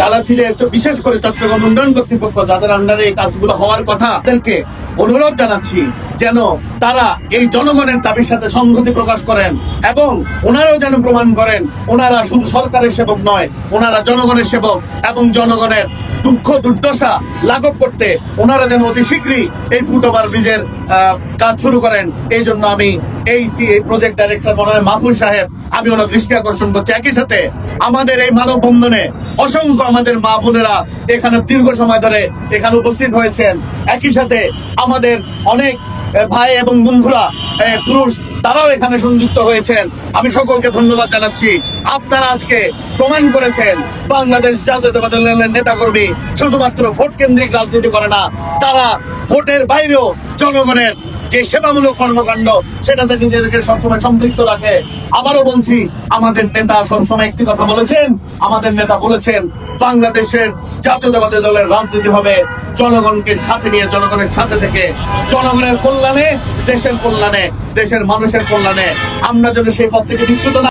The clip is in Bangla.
যারা ছিলেন বিশেষ করে চট্টগ্রাম উন্নয়ন কর্তৃপক্ষ, যাদের আন্ডারে এই কাজগুলো হওয়ার কথা, তাদেরকে অনুরোধ জানাচ্ছি যেন তারা এই জনগণের দাবির সাথে সংহতি প্রকাশ করেন এবং ওনারাও যেন প্রমাণ করেন, ওনারা শুধু সরকারের সেবক নয়, ওনারা জনগণের সেবক এবং জনগণের দুঃখ, দুর্দশা লাঘব করতে ওনারা যেন অতি শীঘ্রই এই ফুটওভার ব্রিজের কাজ শুরু করেন। এই জন্য আমি এই এই প্রজেক্ট ডাইরেক্টর মনে মাহফুজ সাহেব, আমি ওনার দৃষ্টি আকর্ষণ করছি। একই সাথে আমাদের এই মানববন্ধনে অসংখ্য আমাদের মা বোনেরা এখানে দীর্ঘ সময় ধরে এখানে উপস্থিত হয়েছেন। একই সাথে আমাদের অনেক ভাই এবং বন্ধুরা পুরুষ তারাও এখানে সংযুক্ত হয়েছেন। আমি সকলকে ধন্যবাদ জানাচ্ছি। আপনারা আজকে প্রমাণ করেছেন, বাংলাদেশ জাতীয়তাবাদী দলের নেতাকর্মী শুধুমাত্র ভোট কেন্দ্রিক রাজনীতি করে না, তারা ভোটের বাইরেও জনগণের যে সেবামূলক কর্মকাণ্ড, সেটাতে নিজেদেরকে সবসময় সম্পৃক্ত রাখে। আবারও বলছি, আমাদের নেতা সবসময় একটি কথা বলেছেন, আমাদের নেতা বলেছেন, বাংলাদেশের জাতীয়তাবাদী দলের রাজনীতি হবে জনগণকে সাথে নিয়ে, জনগণের সাথে থেকে জনগণের কল্যাণে, দেশের কল্যাণে, দেশের মানুষের কল্যাণে। আমরা যেন সেই পথ থেকে বিচ্যুত না